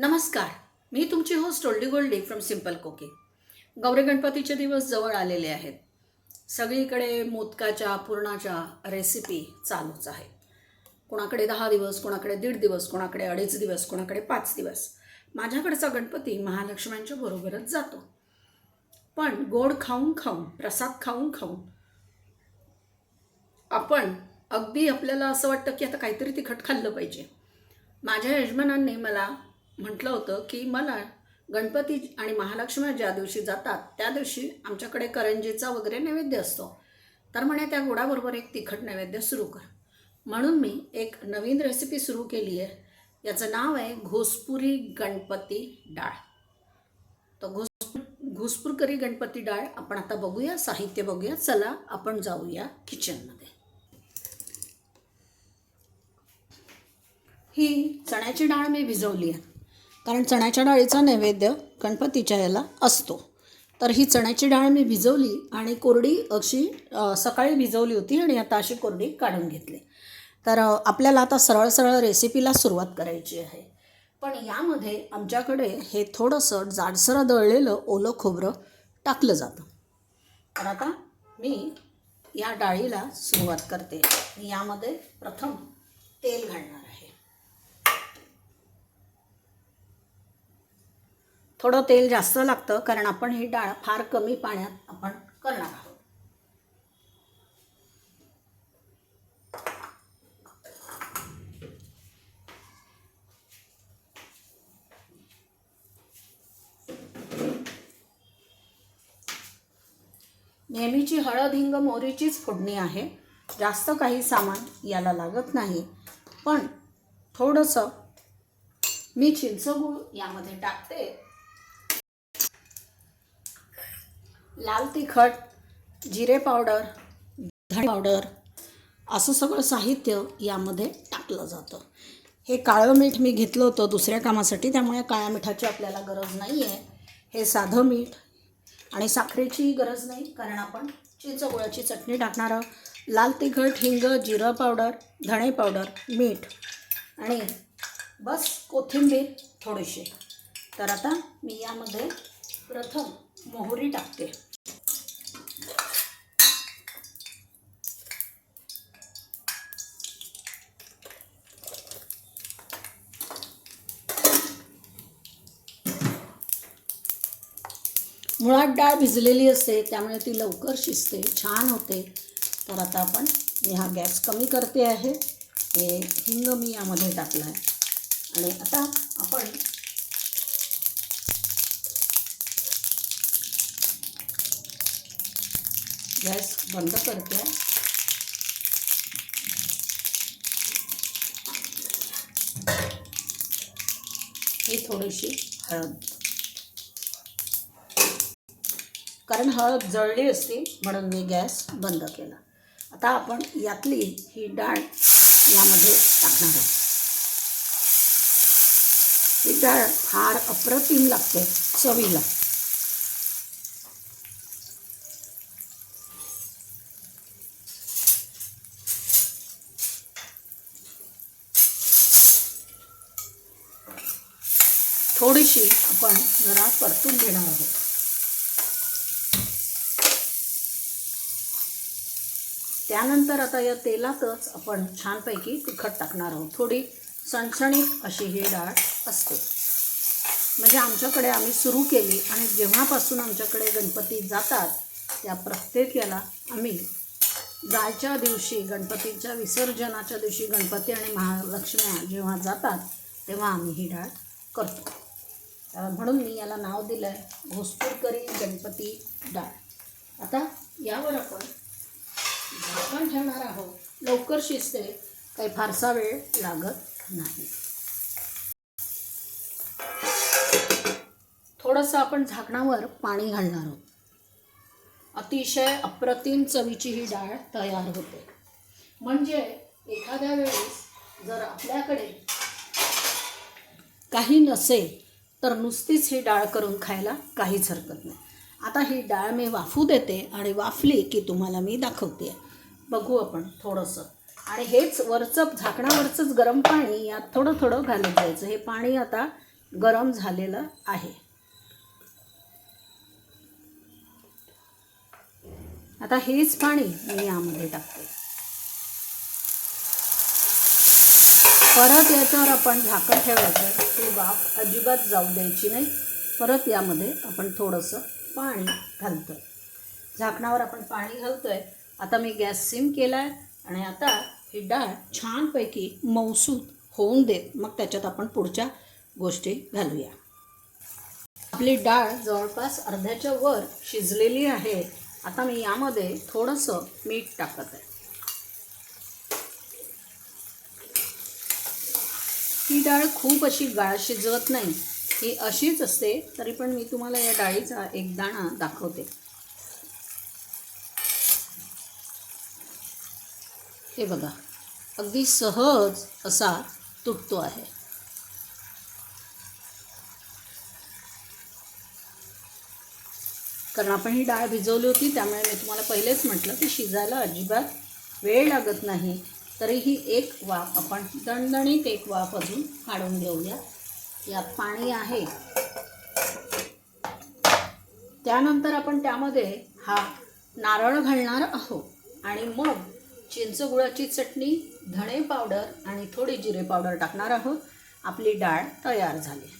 नमस्कार मी तुमची host oldie goldie from simple cooking Gauri गणपतीचे दिवस जवळ आलेले आहेत. सगळीकडे मोदकाच्या पुरणाच्या रेसिपी चालूच आहेत. कोणाकडे दहा दिवस कोणाकडे दीड दिवस कोणाकडे अडीच दिवस कोणाकडे पाच दिवस. माझ्याकडचा गणपती महालक्ष्म्यांच्या बरोबरच जातो. पण गोड खाऊन खाऊन प्रसाद खाऊन खाऊन आपण अगदी आपल्याला असं वाटतं की आता काहीतरी तिखट खाल्लं पाहिजे. माझ्या यजमानांनी मला म्हटलं होतं की मला गणपती आणि महालक्ष्मी ज्या दिवशी जातात त्या दिवशी आमच्याकडे करंजीचा वगैरे नैवेद्य असतो. तर म्हणे त्या गोडाबरोबर एक तिखट नैवेद्य सुरू कर. म्हणून मी एक नवीन रेसिपी सुरू केली आहे. याचं नाव आहे घोसपुरी गणपती डाळ. तर घोसपूर घोसपूरकरी गणपती डाळ आपण आता बघूया साहित्य बघूया. चला आपण जाऊया किचनमध्ये ही चण्याची डाळ मी भिजवली आहे. कारण चण्याच्या डाळीचा नैवेद्य गणपतीच्या याला असतो. तर ही चण्याची डाळ मी भिजवली आणि कोरडी अशी सकाळी भिजवली होती आणि आता अशी कोरडी काढून घेतली. तर आपल्याला आता सरळ सरळ रेसिपीला सुरुवात करायची आहे. पण यामध्ये आमच्याकडे हे थोडंसं जाडसरं दळलेलं ओलं खोबरं टाकलं जातं. तर आता मी या डाळीला सुरुवात करते. मी यामध्ये प्रथम तेल घालणार आहे. थोडं तेल जास्त लागतं कारण आपण ही डाळ फार कमी पाण्यात आपण करणार आहोत. नेहमीची हळद हिंग मोहरीचीच फोडणी आहे. जास्त काही सामान याला लागत नाही. पण थोडंसं मी चिंचगूळ यामध्ये टाकते. लाल तिखट जिरे पावडर धणे पावडर असं सगळं साहित्य यामध्ये टाकलं जातं. हे काळं मीठ मी घेतलं होतं दुसऱ्या कामासाठी त्यामुळे काळ्या मिठाची आपल्याला गरज नाही आहे हे साधं मीठ आणि साखरेचीही गरज नाही कारण आपण चिंचगुळाची चटणी टाकणारं लाल तिखट हिंग जिरं पावडर धणे पावडर मीठ आणि बस कोथिंबीर थोडीशी. तर आता मी यामध्ये प्रथम मोहरी टाकते. मुळात डाळ भिजलेली असते त्यामुळे ती लवकर शिजते छान होते. तर आता आपण मी हा गॅस कमी करते आहे. हे हिंग मी यामध्ये टाकला आहे आणि आता आपण गॅस बंद करते. आहे. ही थोडीशी हळद. कारण हळद जळली असती म्हणून मी गॅस बंद केला. आता आपण यातली ही डाळ यामध्ये टाकणार आहोत. ही डाळ फार अप्रतिम लागते चवीला. आपण जरा परतून घेणार आहोत. त्यानंतर आता या तेलातच आपण छानपैकी तिखट टाकणार आहोत. थोडी सणसणीत अशी ही डाळ असते. म्हणजे आमच्याकडे आम्ही सुरू केली आणि जेव्हापासून आमच्याकडे गणपती जातात त्या प्रत्येक याला आम्ही जायच्या दिवशी गणपतीच्या विसर्जनाच्या दिवशी गणपती आणि महालक्ष्म्या जेव्हा जातात तेव्हा आम्ही ही डाळ करतो. म्हणून मी याला नाव दिलं आहे घोसपूरकरी गणपती डाळ. आता यावर आपण झाकण ठेवणार आहोत. लवकर शिजते काही फारसा वेळ लागत नाही. थोडंसं आपण झाकणावर पाणी घालणार आहोत. अतिशय अप्रतिम चवीची ही डाळ तयार होते. म्हणजे एखाद्या वेळेस जर आपल्याकडे काही नसेल तर नुसतीच ही डाळ करून खायला काहीच हरकत नाही. आता ही डाळ मी वाफू देते आणि वाफली की तुम्हाला मी दाखवते. बघू आपण थोडंसं. आणि हेच वरचं झाकणावरचंच गरम पाणी यात थोडं थोडं घालत जायचं. हे पाणी आता गरम झालेलं आहे. आता हेच पाणी मी यामध्ये टाकते. परत याच्यावर आपण झाकण ठेवायचं. ती वाफ अजिबात जाऊ द्यायची नाही. परत यामध्ये आपण थोडंसं पाणी घालतो झाकणावर आपण पाणी घालतोय. आता मी गॅस सिम केला आहे आणि आता ही डाळ छानपैकी मौसूत होऊन देत. मग त्याच्यात आपण पुढच्या गोष्टी घालूया. आपली डाळ जवळपास अर्ध्याच्या वर शिजलेली आहे. आता मी यामध्ये थोडंसं मीठ टाकत आहे. ही डाळ खूप अशी गाळ शिजवत नाही. ही अशीच असते तरी पण मी तुम्हाला या डाळीचा एक दाणा दाखवते. हे बघा अगदी सहज असा तुटतो आहे. कारण आपण ही डाळ भिजवली होती त्यामुळे मी तुम्हाला पहिलेच म्हटलं की शिजायला अजिबात वेळ लागत नाही. तरीही एक वाफ आपण दणदणीत एक वाफ अजून काढून घेऊया. यात पाणी आहे. त्यानंतर आपण त्यामध्ये हा नारळ घालणार आहोत. आणि मग चिंच गुळाची चटणी धणे पावडर आणि थोडी जिरे पावडर टाकणार आहोत. आपली डाळ तयार झाली.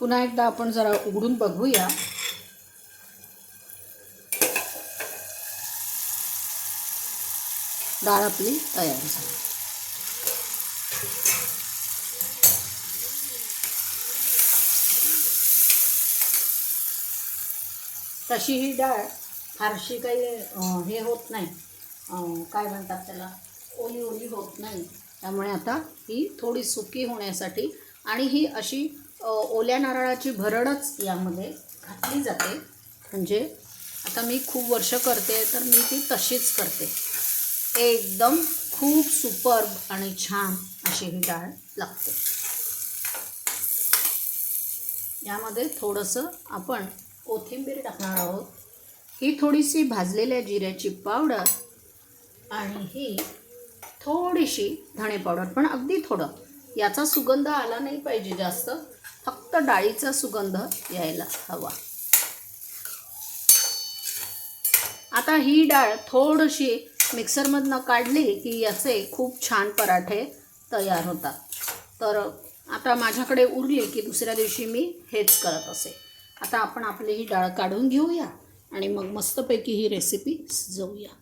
पुन्हा एकदा आपण जरा उघडून बघूया. डाळ आपली तयार झाली. तशी ही डाळ फारशी काही हे होत नाही. काय म्हणतात त्याला? ओली ओली होत नाही. त्यामुळे आता ही थोडी सुकी होण्यासाठी आणि ही अशी ओल्या नारळाची भरडच यामध्ये घातली जाते. म्हणजे आता मी खूप वर्ष करते तर मी ती तशीच करते. एकदम खूप सुपर्ब आणि छान अशी ही डाळ लागते. यामध्ये थोडंसं आपण कोथिंबीर टाकणार आहोत. ही थोडीशी भाजलेल्या जिऱ्याची पावडर आणि ही थोडीशी धणे पावडर पण अगदी थोडं. याचा सुगंध आला नाही पाहिजे जास्त. फक्त डाळीचा सुगंध यायला हवा. आता ही डाळ थोडीशी मिक्सरमधनं काढली की याचे खूप छान पराठे तयार होतात. तर आता माझ्याकडे उरली की दुसऱ्या दिवशी मी हेच करत असे. आता आपण आपली ही डाळ काढून घेऊया आणि मग मस्तपैकी ही रेसिपी जाऊया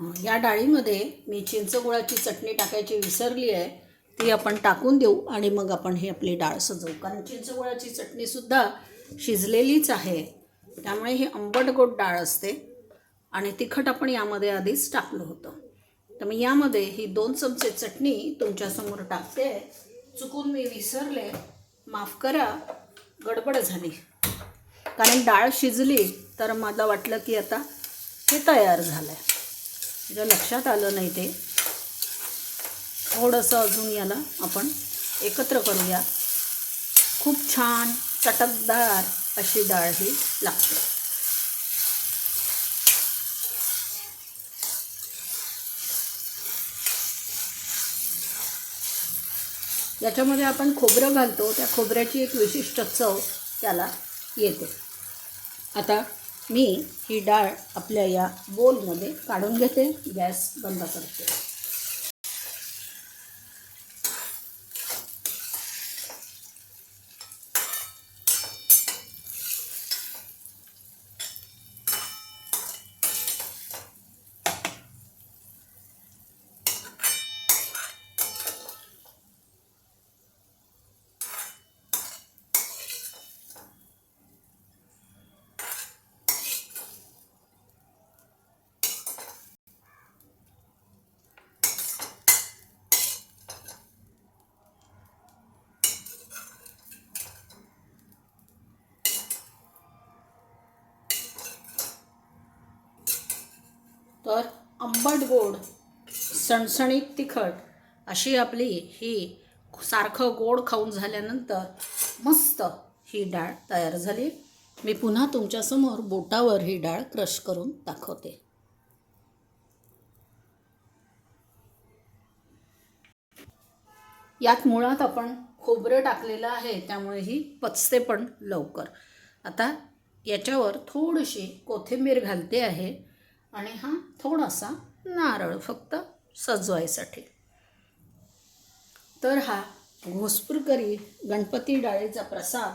या डाळीमध्ये मी चिंचगुळाची चटणी टाकायची विसरली आहे ती आपण टाकून देऊ आणि मग आपण ही आपली डाळ सजवू. कारण चिंचगुळाची चटणीसुद्धा शिजलेलीच आहे. त्यामुळे ही आंबट गोड डाळ असते आणि तिखट आपण यामध्ये आधीच टाकलं होतं. तर मी यामध्ये ही दोन चमचे चटणी तुमच्यासमोर टाकते. चुकून मी विसरले. माफ करा. गडबड झाली. कारण डाळ शिजली तर मला वाटलं की आता हे तयार झालं आहे जर लक्षात आलं नाही ते थोडंसं अजून याला आपण एकत्र करूया. खूप छान चटकदार अशी डाळ ही लागते. याच्यामध्ये आपण खोबरं घालतो त्या खोबऱ्याची एक विशिष्ट चव त्याला येते. आता मी ही डाळ आपल्या या बोलमध्ये काढून घेते. गॅस बंद करते. तर आंबट गोड सणसणीत तिखट अशी आपली ही सारखं गोड खाऊन झाल्यानंतर मस्त ही डाळ तयार झाली. मी पुन्हा तुमच्यासमोर बोटावर ही डाळ क्रश करून दाखवते. यात मुळात आपण खोबरं टाकलेलं आहे त्यामुळे ही पचते पण लवकर. आता याच्यावर थोडीशी कोथिंबीर घालते आहे. आणि हा थोडासा नारळ फक्त सजवायसाठी. तर हा घोसपूरकरी गणपती डाळीचा प्रसाद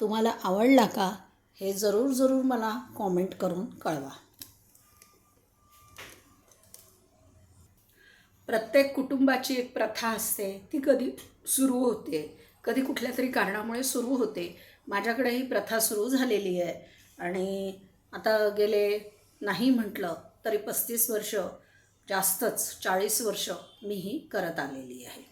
तुम्हाला आवडला का हे जरूर जरूर मला कॉमेंट करून कळवा. प्रत्येक कुटुंबाची एक प्रथा असते ती कधी सुरू होते कधी कुठल्या तरी कारणामुळे सुरू होते. माझ्याकडे ही प्रथा सुरू झालेली आहे. आणि आता गेले नाही म्हटलं तरी पस्तीस वर्ष जास्तच चाळीस वर्ष मी ही करत आलेली आहे.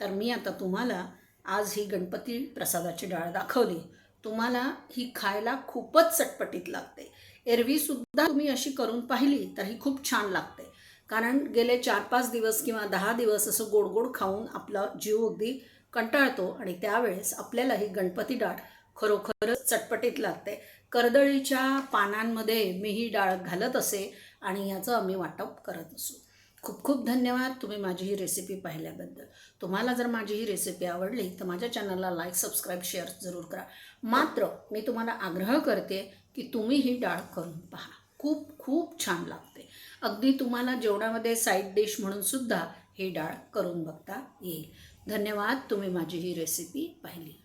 तर मी आता तुम्हाला आज ही गणपती प्रसादाची डाळ दाखवली. तुम्हाला ही खायला खूपच चटपटीत लागते. एरवीसुद्धा तुम्ही अशी करून पाहिली तर ही खूप छान लागते. कारण गेले चार पाच दिवस किंवा दहा दिवस असं गोड गोड खाऊन आपला जीव अगदी कंटाळतो आणि त्यावेळेस आपल्याला ही गणपती डाळ खरोखरच चटपटीत लागते. कर्दळीच्या पानांमध्ये मी ही डाळ घालत असे आणि याचं आम्ही वाटप करत असू. खूप खूप धन्यवाद तुम्ही माझी ही रेसिपी पाहिल्याबद्दल. तुम्हाला जर माझी ही रेसिपी आवडली तर माझ्या चॅनलला लाईक सबस्क्राईब शेअर जरूर करा. मात्र मी तुम्हाला आग्रह करते की तुम्ही ही डाळ करून पहा. खूप खूप छान लागते. अगदी तुम्हाला जेवणामध्ये साईड डिश म्हणून सुद्धा ही डाळ करून बघता येईल. धन्यवाद तुम्ही माझी ही रेसिपी पाहिली.